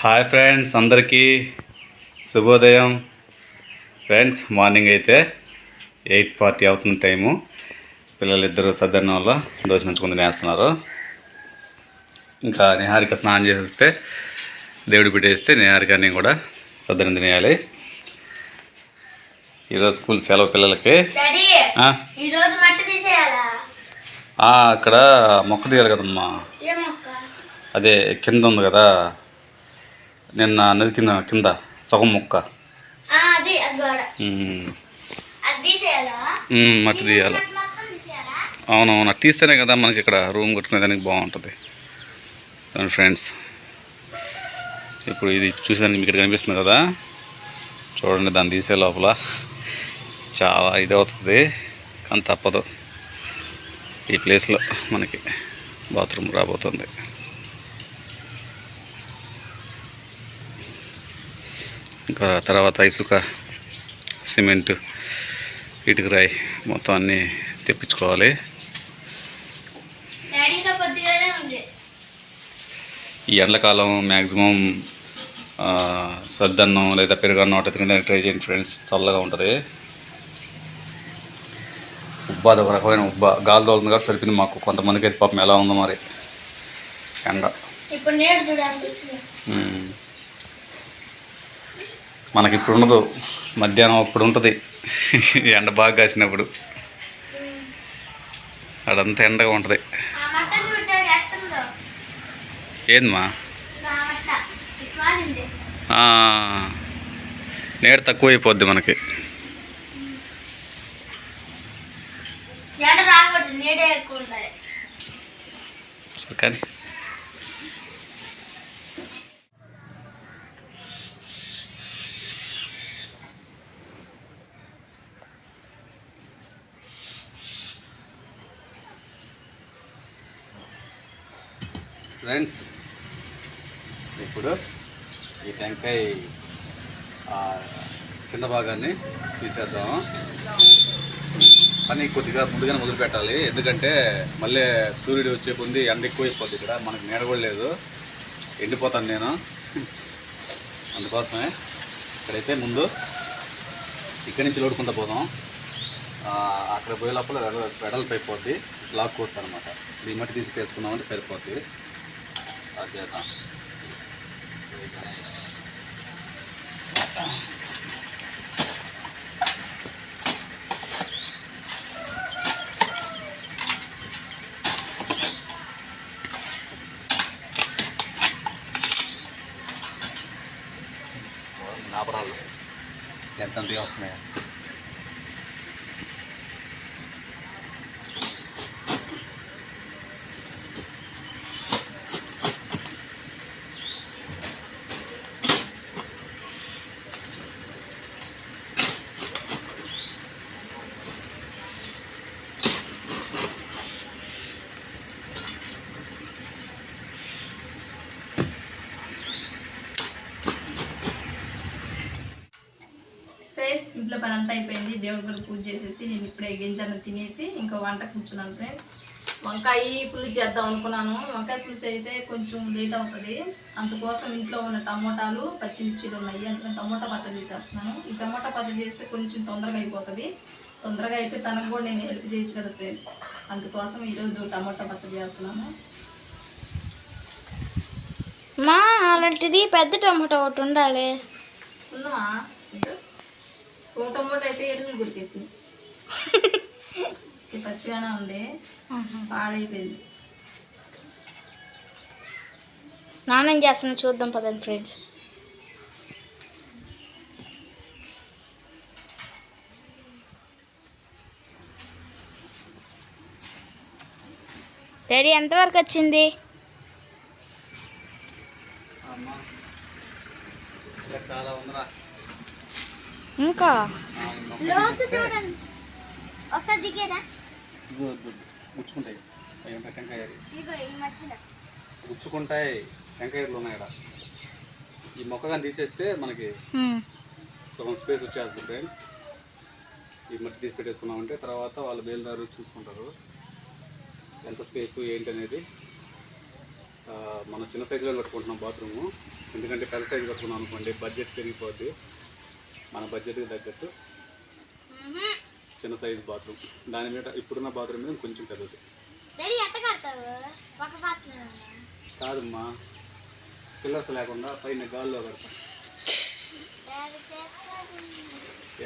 Hi friends అందరికీ శుభోదయం. Friends morning అయితే ఎయిట్ ఫార్టీ అవుతుంది టైము పిల్లలు ఇద్దరు సద్దన్నం వల్ల దోశ నుంచుకుని తినేస్తున్నారు. ఇంకా నిహారిక స్నానం చేసి వస్తే దేవుడి పెట్టేస్తే నిహారికని కూడా సద్దనం తినేయాలి. ఈరోజు స్కూల్ సెలవు పిల్లలకి. అక్కడ మొక్క తీయాలి కదమ్మా. అదే కింద ఉంది కదా. నిన్న నరికిన కింద సగం ముక్క. మట్టి తీయాలి. అవునవును అది తీస్తేనే కదా మనకి ఇక్కడ రూమ్ కట్టుకునేదానికి బాగుంటుంది. దాని ఫ్రెండ్స్. ఇప్పుడు ఇది చూసేదానికి మీకు ఇక్కడ కనిపిస్తుంది కదా. చూడండి దాన్ని తీసే లోపల. చాలా ఇది అవుతుంది కానీ తప్పదు. ఈ ప్లేస్లో మనకి బాత్రూమ్ రాబోతుంది. ఇంకా తర్వాత ఇసుక సిమెంట్ ఇటుక రాయి మొత్తం అన్నీ తెప్పించుకోవాలి. ఈ ఎండాకాలం మ్యాక్సిమం సద్దన్నం లేదా పెరుగన్నం ఒకటి తినడానికి ట్రై చేయండి ఫ్రెండ్స్ చల్లగా ఉంటుంది. ఉబ్బా అది ఒక రకమైన ఉబ్బా. గాలి తోలుతుంది కాబట్టి సరిపోయింది మాకు. కొంతమందికి అయితే పాపం ఎలా ఉందో మరి. ఎండ. ఇప్పుడు నేడు చూడడానికి వచ్చింది ఉమ్. మనకి ఇప్పుడు ఉండదు మధ్యాహ్నం అప్పుడు ఉంటుంది ఎండ బాగా కాసినప్పుడు. అదంతా ఎండగా ఉంటుంది. ఏందమ్మా? నీడ తక్కువ అయిపోద్ది మనకి కానీ ఫ్రెండ్స్ ఇప్పుడు ఈ టెంకాయ కింద భాగాన్ని తీసేద్దాం పని కొద్దిగా ముందుగానే మొదలు పెట్టాలి ఎందుకంటే మళ్ళీ సూర్యుడు వచ్చే పొంది ఎండ ఎక్కువైపోద్ది ఇక్కడ. మనకు నీడ కూడా లేదు. ఎండిపోతాను నేను. అందుకోసమే ఇక్కడైతే ముందు ఇక్కడి నుంచి లోడుకుంటూ పోదాం. అక్కడ పోయే లోపల వెడల్పు అయిపోద్ది. లాక్కోవచ్చు అనమాట దీని మట్టి తీసుకేసుకున్నామంటే సరిపోతుంది అది చేద్దాం జై గణేష్. నాపరాలు ఎంత వస్తున్నాయి ఫ్రెండ్స్ ఇంట్లో పని అంతా అయిపోయింది. దేవుడి పని పూజ చేసేసి నేను ఇప్పుడే గింజన్న తినేసి ఇంకా వంట కూర్చున్నాను ఫ్రెండ్స్ వంకాయ పులుసు చేద్దాం అనుకున్నాను. వంకాయ పులుసు అయితే కొంచెం లేట్ అవుతుంది. అందుకోసం ఇంట్లో ఉన్న టమోటాలు పచ్చిమిర్చిలు ఉన్నాయి. అందుకని టమోటా పచ్చడి చేసేస్తున్నాను. ఈ టమోటా పచ్చడి చేస్తే కొంచెం తొందరగా అయిపోతుంది. తొందరగా అయితే తనకు కూడా నేను హెల్ప్ చేయొచ్చు కదా ఫ్రెండ్స్ అందుకోసం ఈరోజు టమోటా పచ్చడి చేస్తున్నాను. మా అలాంటిది పెద్ద టమాటో ఒకటి ఉండాలి. ఉందా? టమోటా అయితే ఎడుగులు గురికేసింది. ఇది పచ్చిగానే ఉంది పాడైపోయింది. నానేం చేస్తున్నా చూద్దాం పదండి ఫ్రెండ్స్. డాడీ ఎంతవరకు వచ్చింది? చాలా ఉందిరా. ఇంకా? మొక్క చూడండి. ఒకసారి ఇదిగో, గుచ్చుకుంటాయి. అవి ఉంటాయి టెంకాయలు. ఇదిగో ఈ మధ్యలో. గుచ్చుకుంటాయి టెంకాయలు ఉన్నాయి ఈ మొక్క కానీ తీసేస్తే మనకి సగం స్పేస్ వచ్చేస్తుంది ఫ్రెండ్స్. ఈ మట్టి తీసి పెట్టేసుకున్నామంటే తర్వాత వాళ్ళు బయలుదేరు చూసుకుంటారు. ఎంత స్పేస్ ఏంటి అనేది. ఆ, మనం చిన్న సైజులో కట్టుకుంటున్నాం బాత్రూము. ఎందుకంటే పెద్ద సైజు కట్టుకున్నాం అనుకోండి బడ్జెట్ పెరిగిపోద్ది. మన బడ్జెట్కి తగ్గట్టు చిన్న సైజు బాత్రూమ్ దాని మీద ఇప్పుడున్న బాత్రూమ్ మీద కొంచెం పెద్దది. కాదమ్మా. పిల్లర్స్ లేకుండా పైన గాల్లో కడతాం.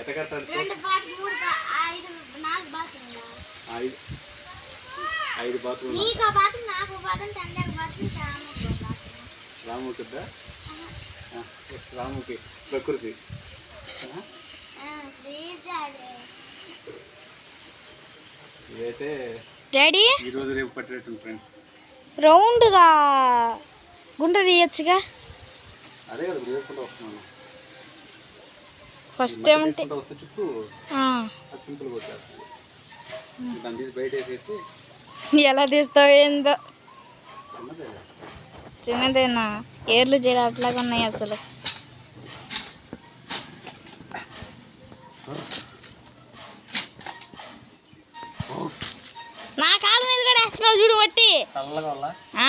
ఎట కడతారు ఐదు బాత్రూమ్ నీకు ఒక బాత్రూమ్ నాకు ఒక బాత్రూమ్ తండ్రి ఒక బాత్రూమ్ శ్యామకు ఒక బాత్రూమ్ రాముకి రాముకి ప్రకృతి. ఆ? ప్లీజ్ డాడీ ఇదైతే డాడీ? ఈరోజు రేపు పట్టేటట్టుంది ఫ్రెండ్స్. రౌండ్గా గుంట తీయచ్చుగా? అదే కదా వేసుకుంటూ వస్తున్నాను. ఫస్ట్ ఏమంటే తీసుకుంటూ వస్తే చుట్టూ అది సింపుల్గా వచ్చేస్తుంది దాన్ని తీసి బయట వేసేసి ఎలా తీస్తావు ఏందో? చిన్నదేనా? ఏర్లు చేయడం అట్లాగా ఉన్నాయి అసలు.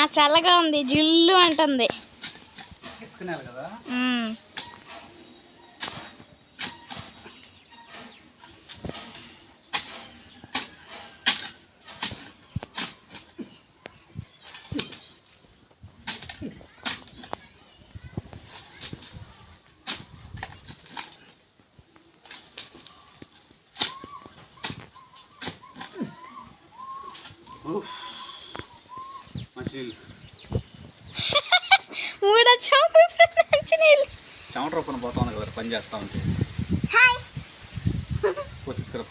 చల్లగా ఉంది? జిల్లు అంటుంది. కదా. ఉమ్. మంచి నీళ్ళు చెమట రూపణ పోతా కదా పని చేస్తా ఉంటే తీసుకురా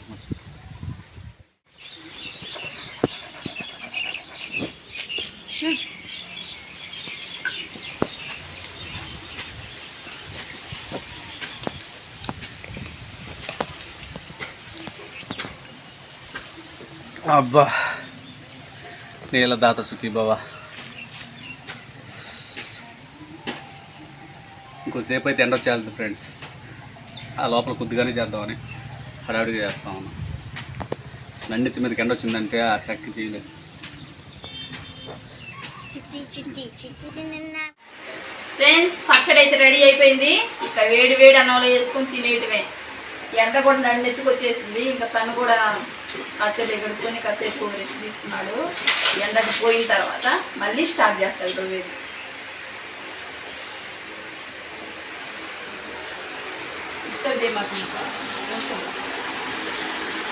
అబ్బా నీళ్ళ దాత సుఖీ బాబా ఇంకోసేపు అయితే ఎండ వచ్చేస్తుంది ఫ్రెండ్స్. ఆ లోపల కొద్దిగానే చేద్దామని హడావిడిగా చేస్తాం ఉన్నాం. నండితి మీదకి ఎండ వచ్చిందంటే ఆ శక్తి చేయలేదు. ఫ్రెండ్స్ పచ్చడి అయితే రెడీ అయిపోయింది. ఇక వేడి వేడి అన్నంలో వేసుకొని తినేయటమే. ఎండ కూడా నన్నెత్తుకు వచ్చేసింది. ఇంకా తను కూడా పచ్చడి గడుపుకొని కాసేపు రెస్ట్ తీసుకున్నాడు. ఎండకి పోయిన తర్వాత మళ్ళీ స్టార్ట్ చేస్తాడు డిస్టర్బ్ చేయమాకు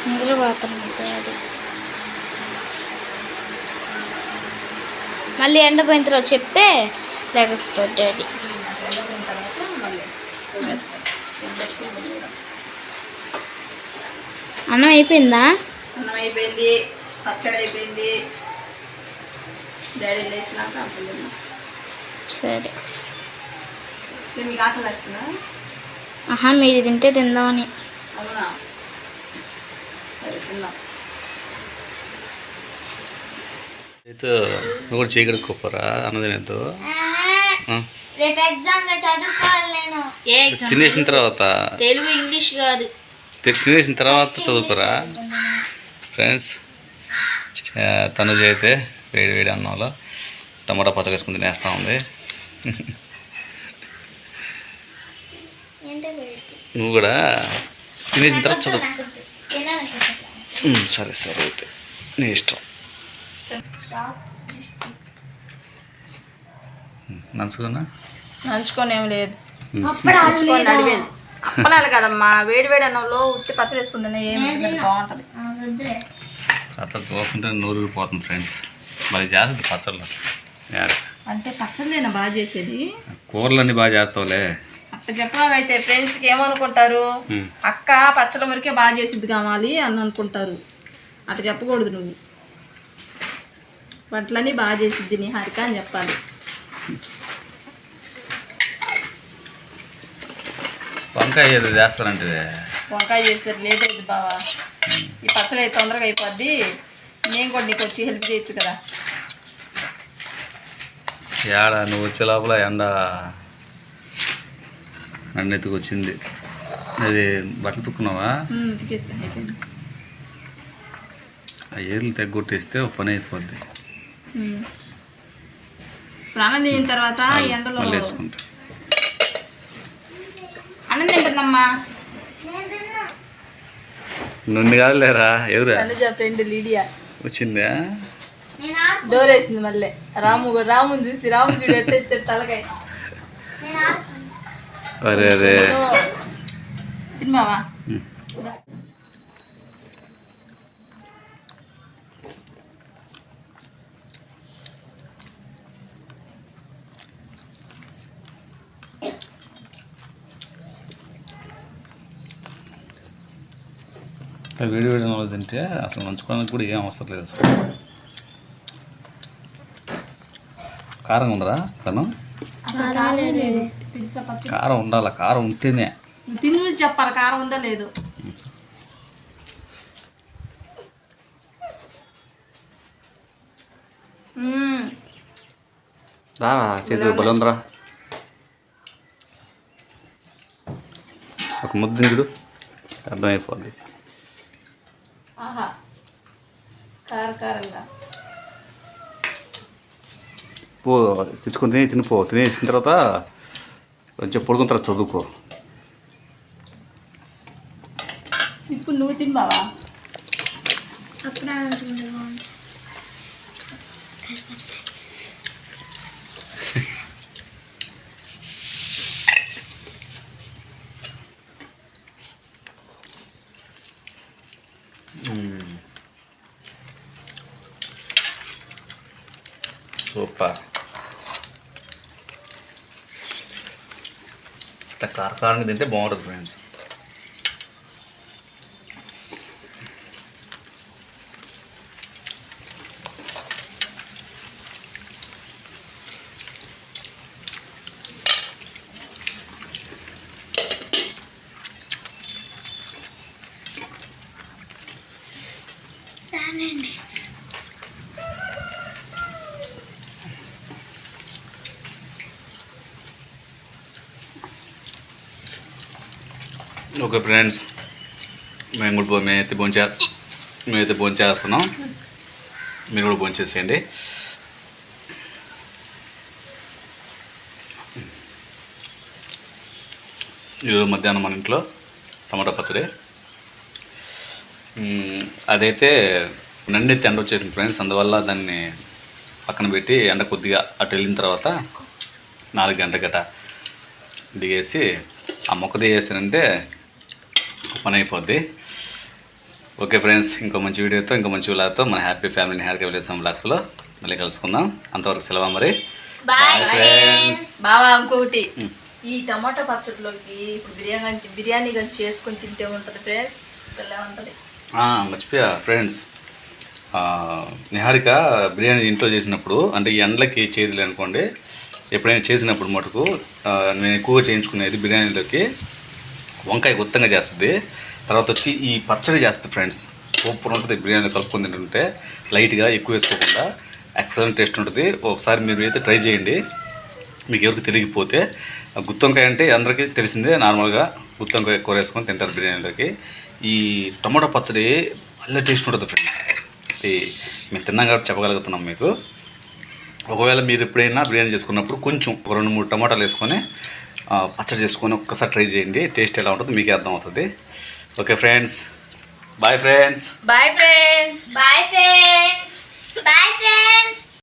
నిద్రపోతున్నాడు డాడీ మళ్ళీ ఎండపోయిన తర్వాత చెప్తే లెగస్తాడు డాడీ. అన్నం అయిపోయిందా? అన్నం అయిపోయింది పచ్చడి అయిపోయింది. డాడీ లేచినాక. సరే. మీకు ఆకలి వేస్తుందా? ఆహా మీరు తింటే తిందామని. అవునా? సరే తిందాం. అయితే నువ్వు కూడా అన్నదినేతో రేపు ఎగ్జామ్ చదువుకోవాలి నేను. ఏ తినేసిన తర్వాత? తెలుగు ఇంగ్లీష్ కాదు. తినేసిన తర్వాత చదువుకోరా? ఫ్రెండ్స్ తనుజ అయితే వేడి వేడి అన్నంలో టమాటా పచ్చడి వేసుకుని తినేస్తా ఉంది. నువ్వు కూడా తినేసిన తర్వాత చదువు. సరే సరే అయితే నీ ఇష్టం. నంచుకున్నా? నంచుకొని లేదు. నంచుకొని నడివేది. అప్పలాలి కదమ్మా వేడి వేడి అన్నంలో ఉత్తి పచ్చడి వేసుకుంటేనే ఏం బాగుంటుంది. పచ్చడి చూస్తుంటే నూరు పోతుంది ఫ్రెండ్స్. మరి చేస్తుంది పచ్చళ్ళు. అంటే పచ్చడిలేనా బాగా చేసేది. కూరలన్నీ బాగా చేస్తావులే. అట్లా చెప్పాలైతే ఫ్రెండ్స్కి ఏమనుకుంటారు. అక్క పచ్చడి వరకే బాగా చేసిద్ది కావాలి అని అనుకుంటారు. అట్లా చెప్పకూడదు నువ్వు. వంటలన్నీ బాగా చేసిద్ది నీ హరిక అని చెప్పాలి. వంకాయ ఏదో చేస్తానంటే వంకాయ చేస్తారు లేట్ అయింది బావా. ఈ పచ్చడి అయితే తొందరగా అయిపోద్ది. నేను కూడా నీకు వచ్చి హెల్ప్ చేయొచ్చు కదా. ఏడ నువ్వు వచ్చే లోపల ఎండ నన్నెత్తుకు వచ్చింది అది బట్టలు తుక్కున్నావా? ఆ ఏర్లు తెగ్గొట్టేస్తే ఒక పని అయిపోద్ది. తినిన తర్వాత ఎండలో వేసుకుంటా. అన్నం తింటుందమ్మా. నుండి కాదు లేరా ఎవరా ఫ్రెండ్ లీడియా. వచ్చిందా? డోర్ వేసింది మళ్ళీ. రాము రాముని చూసి రాము చూడు ఎట్ట తలకాయ. అరే అరే. వేడి వేడి అన్నంలో తింటే అసలు నంచుకోవడానికి కూడా ఏం అవసరం లేదు అసలు. కారం ఉందరా తను? కారం ఉండాలి కారం ఉంటేనే. తిని చెప్పాలి కారం ఉందా లేదు బలందరా ఒక ముద్దించుడు అర్థమైపోద్ది. ఆహా. కార కారంగా. పో తెచ్చుకొని తిని తినిపో తినేసిన తర్వాత కొంచెం పడుకున్న తర్వాత చదువుకో. ఇప్పుడు నువ్వు తిన్నావా అప్పుడే ఇట్లా కారకారంగా తింటే బాగుంటుంది ఫ్రెండ్స్ ఓకే ఫ్రెండ్స్ మేము కూడా భో- మేమైతే భోంచే మేమైతే భోంచేస్తున్నాం మీరు కూడా భోంచేసేయండి ఈరోజు మధ్యాహ్నం మన ఇంట్లో టమాటా పచ్చడి. అదైతే నండెత్తి ఎండ వచ్చేసింది ఫ్రెండ్స్ అందువల్ల దాన్ని పక్కన పెట్టి ఎండ కొద్దిగా అటు వెళ్ళిన తర్వాత నాలుగు గంట గట దిగేసి ఆ మొక్క దిగేసానంటే పని అయిపోద్ది ఓకే ఫ్రెండ్స్ ఇంకో మంచి వీడియోతో ఇంకో మంచి విలాతో మన హ్యాపీ ఫ్యామిలీని హ్యాపీ విలేజ్ బ్లాగ్స్లో. మళ్ళీ కలుసుకుందాం. అంతవరకు సెలవు మరి? Bye friends. బావా ఇంకొకటి ఈ టమాటా పచ్చడిలోకి ఇప్పుడు బిర్యానీ బిర్యానీ గంచి చేసుకొని తింటే ఉంటుంది ఫ్రెండ్స్. ఉంటుంది. మర్చిపోయా ఫ్రెండ్స్. నిహారిక బిర్యానీ ఇంట్లో చేసినప్పుడు అంటే ఈ ఎండలకి చేదులు అనుకోండి ఎప్పుడైనా చేసినప్పుడు మటుకు నేను ఎక్కువగా చేయించుకునేది బిర్యానీలోకి వంకాయ గుత్తంగా చేస్తుంది. తర్వాత వచ్చి ఈ పచ్చడి చేస్తుంది ఫ్రెండ్స్ సూపర్ ఉంటుంది. బిర్యానీ కలుపుకొని తింటుంటే లైట్గా ఎక్కువ వేసుకోకుండా ఎక్సలెంట్ టేస్ట్ ఉంటుంది. ఒకసారి మీరు అయితే ట్రై చేయండి. మీకు ఎవరికి తెలియకపోతే ఆ గుత్తొంకాయ అంటే అందరికీ తెలిసిందే. నార్మల్గా గుత్తొంకాయ కూర వేసుకొని తింటారు బిర్యానీలోకి ఈ టమాటా పచ్చడి భలే టేస్ట్ ఉంటుంది ఫ్రెండ్స్ ఇది మేము తిన్నాం కాబట్టి చెప్పగలుగుతున్నాం మీకు. ఒకవేళ మీరు ఎప్పుడైనా బిర్యానీ చేసుకున్నప్పుడు కొంచెం రెండు మూడు టమాటాలు వేసుకొని పచ్చడి చేసుకొని ఒక్కసారి ట్రై చేయండి. టేస్ట్ ఎలా ఉంటుందో మీకే అర్థం అవుతుంది okay friends. Bye friends. Bye friends bye friends bye friends